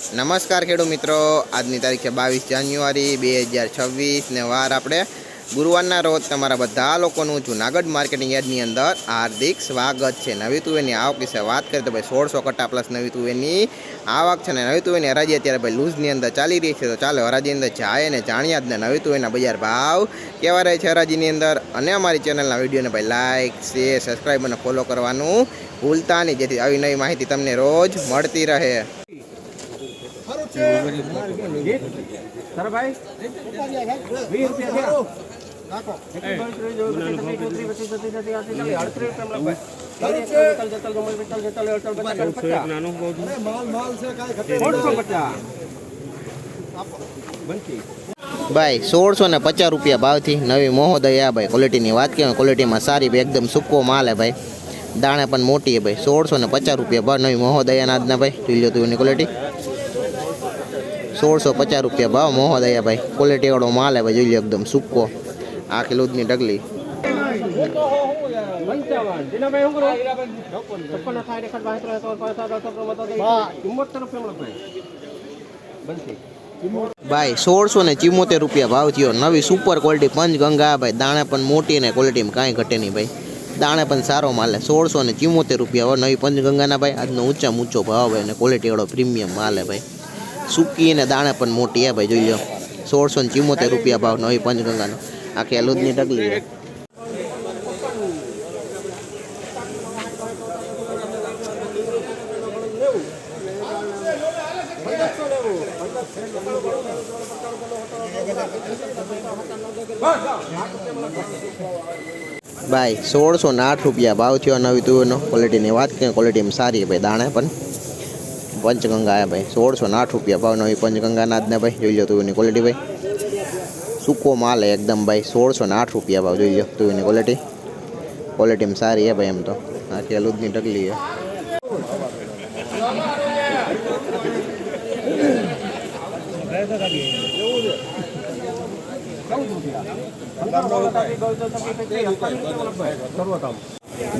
નમસ્કાર ખેડૂત મિત્રો. આજની તારીખ બાવીસ જાન્યુઆરી બે હજાર છવ્વીસ ને વાર આપણે ગુરુવારના રોજ તમારા બધા લોકોનું જુનાગઢ માર્કેટિંગ યાર્ડની અંદર હાર્દિક સ્વાગત છે. નવી તુવેરની આવક વિશે વાત કરીએ તો ભાઈ સોળસો કટ્ટા પ્લસ નવી તુવેરની આવક છે ને નવી તુવેરની હરાજી અત્યારે ભાઈ લૂઝની અંદર ચાલી રહી છે. તો ચાલો હરાજીની અંદર જાય ને જાણ્યા જ ને નવી તુવેરના બજાર ભાવ કેવા રહે છે હરાજીની અંદર. અને અમારી ચેનલના વિડીયોને ભાઈ લાઇક શેર, સબસ્ક્રાઈબ અને ફોલો કરવાનું ભૂલતા નહીં. જેથી આવી નવી માહિતી તમને રોજ મળતી રહે. ભાઈ, સોળસો ને પચાસ રૂપિયા ભાવથી નવી મહોદય ભાઈ. ક્વોલિટીની વાત કહેવાય ક્વોલિટીમાં સારી ભાઈ, એકદમ સૂકો માલ હે ભાઈ. દાણે પણ મોટી હે ભાઈ. સોળસો ને પચાસ રૂપિયા ભાવ નવી મહોદયાના આજના ભાઈ. જોઈ લો તું એની ક્વોલિટી સોળસો પચાસ રૂપિયા ભાવ મહોદયા ભાઈ ક્વોલિટીવાળો માલ ભાઈ જોઈ લો એકદમ સૂકો. આખી દૂધની ડગલી ભાઈ સોળસો ને ચિમોતેર રૂપિયા ભાવ થયો. નવી સુપર ક્વોલિટી પંચગંગા ભાઈ દાણે પણ મોટી ને ક્વોલિટીમાં કાંઈ ઘટે નહીં ભાઈ. દાણે પણ સારો માલ સોળસો ને ચિમોતેર રૂપિયા હોય નવી પંચગંગાના ભાઈ, આજનો ઊંચા ઊંચો ભાવ ભાઈ અને ક્વોલિટીવાળો પ્રીમિયમ માલ ભાઈ. સૂકી અને દાણા પણ મોટી હે ભાઈ, જોઈ લો. સોળસો ને ચિમોતેર રૂપિયા ભાવ નવી પંચગંગાનો. આખી અલુદની ડગલી છે ભાઈ, સોળસો ને આઠ રૂપિયા ભાવ થયો નવી તુવેરનો. ક્વોલિટીની વાત કરીએ ક્વોલિટીમાં સારી ભાઈ, દાણા પણ. પંચગંગા આયા ભાઈ. સોળસો ને આઠ રૂપિયા ભાવ નવી પંચગંગાના જ ને ભાઈ. જોઈ લો તુવેરની ક્વોલિટી ભાઈ. સૂકો માલ હે એકદમ ભાઈ. સોળસો ને આઠ રૂપિયા ભાવ. જોઈ લો તુવેરની ક્વોલિટી ક્વોલિટીમાં સારી છે ભાઈ એમ તો. આખી અલુદની ટકલી છે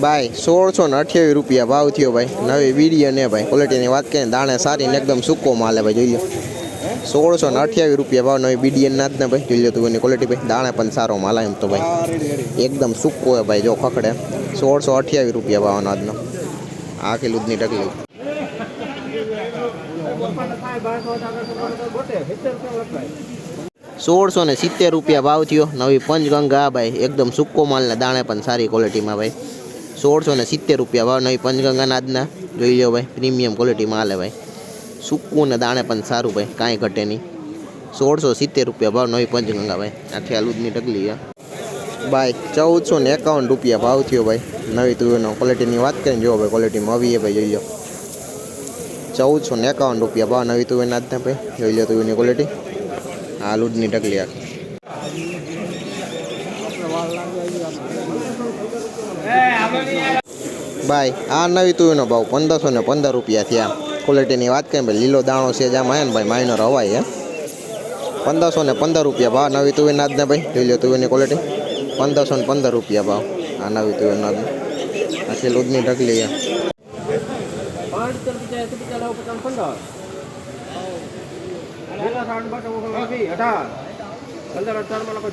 ભાઈ સોળસો ને અઠ્યાવીસ રૂપિયા ભાવ થયો ભાઈ. નવી વીડિયો ને ભાઈ ક્વોલિટીની વાત કરીએ દાણે સારી ને એકદમ સૂકો માલ ભાઈ, જોઈ લો સોળસો ને અઠ્યાવીસ રૂપિયા ભાવ નવી બીડીએન ના જ ને ભાઈ, જોઈ લો તું ક્વોલિટી ભાઈ. દાણે પણ સારો માલ એમ તો ભાઈ. એકદમ સૂકો હોય ભાઈ, જો ખકડે સોળસો અઠ્યાવીસ રૂપિયા ભાવનો આજનો આખી દૂધની ટકલી સોળસો ને સિત્તેર રૂપિયા ભાવ થયો. નવી પંચગંગા ભાઈ, એકદમ સૂકો માલ ને દાણે પણ સારી ક્વોલિટીમાં ભાઈ. સોળસો ને સિત્તેર રૂપિયા ભાવ નવી પંચગંગા આજના જોઈ લો ભાઈ, પ્રીમિયમ ક્વોલિટી માલે ભાઈ. સૂકું ને દાણે પણ સારું ભાઈ, કાંઈ ઘટે નહીં. સોળસો સિત્તેર રૂપિયા ભાવ નવી પંચગંગા ભાઈ. આ આલુદની ટકલી છે. ભાઈ ચૌદસો ને એકાવન રૂપિયા ભાવ થયો ભાઈ. નવી તુવેરનો ક્વોલિટીની વાત કરીને જો ભાઈ ક્વોલિટીમાં આવીએ ભાઈ, જોઈ લો ચૌદસો ને એકાવન રૂપિયા ભાવ, નવી તુવેરના જ ભાઈ. જોઈ લો તુવેરની ક્વોલિટી આ લૂડની ટકલી આખી ભાઈ આ નવી તુવેરનો ભાવ પંદરસો ને પંદર રૂપિયા થયા ક્વોલિટીની વાત કરીએ ભાઈ લીલો દાણો છે જામાં હે ને ભાઈ માઇનર હવાય, હે. પંદરસો ને પંદર રૂપિયા ભાવ નવી તુવેરના જ ને ભાઈ લીલો તુવીની ક્વોલિટી પંદરસો ને પંદર રૂપિયા ભાવ, આ નવી લૂદની ટકલી છે માં લોકો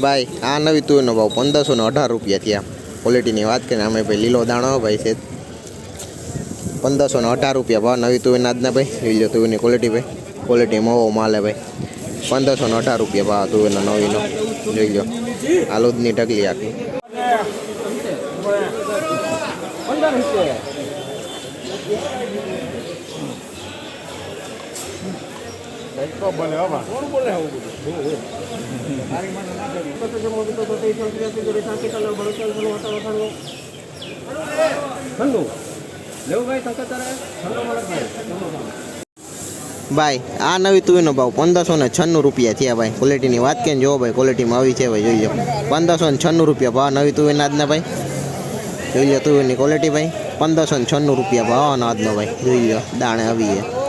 ભાઈ આ નવી તુવેરનો ભાવ પંદરસો ને અઢાર રૂપિયા થયા ક્વોલિટીની વાત કરીને અમે ભાઈ લીલો દાણો ભાઈ છે. પંદરસો ને અઢાર રૂપિયા ભાવ, નવી તુવેરના જ ને ભાઈ, લીલો તુવેરની ક્વોલિટી ભાઈ. ક્વોલિટી મોવો માલે ભાઈ. પંદરસો ને અઢાર રૂપિયા ભાવ તુવેરનો નવીનો. જોઈ લો. આલુદની લોદની ટકલી આખી. બોલે રૂપિયા. ભાઈ, આ નવી તુવેરનો ભાવ પંદરસો ને છન્નું રૂપિયા થયા ભાઈ. ક્વોલિટીની વાત કે જોવો ભાઈ? ક્વોલિટીમાં આવી છે ભાઈ, જોઈ જાઓ પંદરસો ને છન્નું રૂપિયા ભાવ, નવી તુવેરના આજના ભાઈ. જોઈ લો તુવેરની ક્વોલિટી ભાઈ. પંદરસો ને છન્નું રૂપિયા ભાવનો આજનો ભાઈ. જોઈ લો, દાણે આવી છે.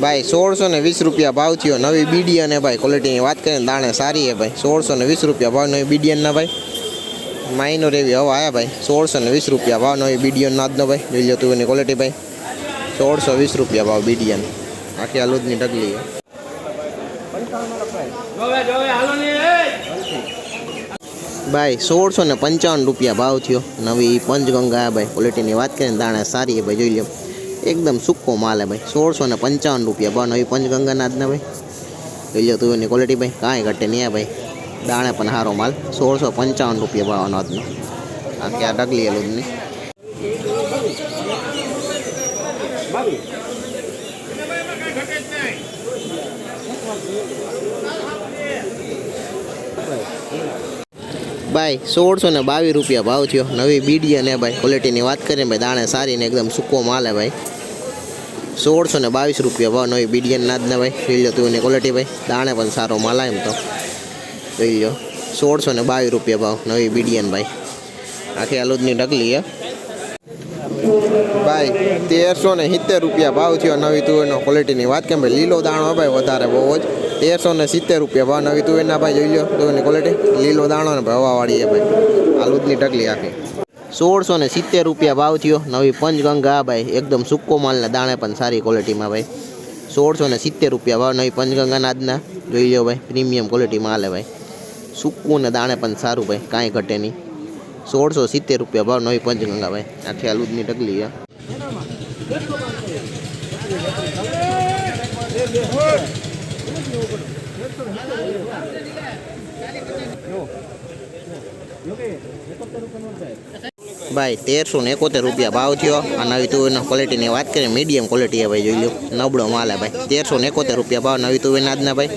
ભાઈ, સોળસો ને વીસ રૂપિયા ભાવ થયો. નવી બીડિયન ભાઈ ક્વોલિટીની વાત કરીએ દાણે સારી હે ભાઈ. સોળસો ને વીસ રૂપિયા ભાવ, નવી બીડીયનના ભાઈ. માઇનોર એવી હવા આવ્યા ભાઈ. સોળસો ને વીસ રૂપિયા ભાવ, નવી બીડિયન નાદનો ભાઈ. જોઈ લો તું એની ક્વોલિટી ભાઈ. સોળસો વીસ રૂપિયા ભાવ બીડિયન. આખી આલુદની લૂદની ઢગલી ભાઈ, સોળસો ને પંચાવન રૂપિયા ભાવ થયો. નવી પંચગંગા ભાઈ. ક્વોલિટીની વાત કરીએ દાણા સારી હે ભાઈ. જોઈ લો. એકદમ સૂકો માલ હે ભાઈ. સોળસો ને પંચાવન રૂપિયા ભાવ નવી પંચગંગાના આજના ભાઈ. લઈ લો તું એની ક્વોલિટી ભાઈ. કાંઈ ઘટે નહીં ભાઈ. દાણે પણ સારો માલ. સોળસો પંચાવન રૂપિયા ભાવનો આજનો. આ ડગલી એલું બાવીસ ભાઈ, સોળસો ને બાવીસ રૂપિયા ભાવ થયો. નવી બીડી અને ભાઈ. ક્વોલિટીની વાત કરીએ ભાઈ, દાણે સારી ને એકદમ સૂકો માલ હે ભાઈ. સોળસો ને બાવીસ રૂપિયા ભાવ નવી બીડિયન નાદના ભાઈ. જોઈ લો તું ક્વોલિટી ભાઈ. દાણે પણ સારો માલ એમ તો. જોઈ લો. સોળસો ને બાવીસ રૂપિયા ભાવ. નવી બીડિયન ભાઈ. આખી આલુદની ઢગલી, હે. ભાઈ તેરસો ને સિત્તેર રૂપિયા ભાવ થયો નવી તુવેરનો ક્વોલિટીની વાત કેમ ભાઈ? લીલો દાણો ભાઈ, વધારે બહુ જ. તેરસો ને સિત્તેર રૂપિયા ભાવ. નવી તુવેરના ભાઈ જોઈ લો. તુવેરની ક્વોલિટી લીલો દાણો ને ભાઈ હવાવાળી ભાઈ. આલુદની ઢગલી આખી. સોળસો ને સિત્તેર રૂપિયા ભાવ થયો. નવી પંચગંગા, ભાઈ, એકદમ સૂકો માલના દાણે પણ સારી ક્વોલિટીમાં ભાઈ. સોળસો ને સિત્તેર રૂપિયા ભાવ, નવી પંચગંગાના આજના. જોઈ લો ભાઈ પ્રીમિયમ ક્વોલિટીમાં હાલે, ભાઈ. સૂકું ને દાણે પણ સારું, ભાઈ, કાંઈ ઘટે નહીં. સોળસો સિત્તેર રૂપિયા ભાવ, નવી પંચગંગા, ભાઈ. આખી આલુદની ટકલી છે ભાઈ, તેરસો ને એકોતેર રૂપિયા ભાવ થયો. આ નવી તુવેરના ક્વોલિટીની વાત કરીએ મીડિયમ ક્વોલિટી છે ભાઈ, જોઈ લો નબળો માલ હે ભાઈ. તેરસો ને એકોતેર રૂપિયા ભાવ નવી તુવેરના આજના ભાઈ.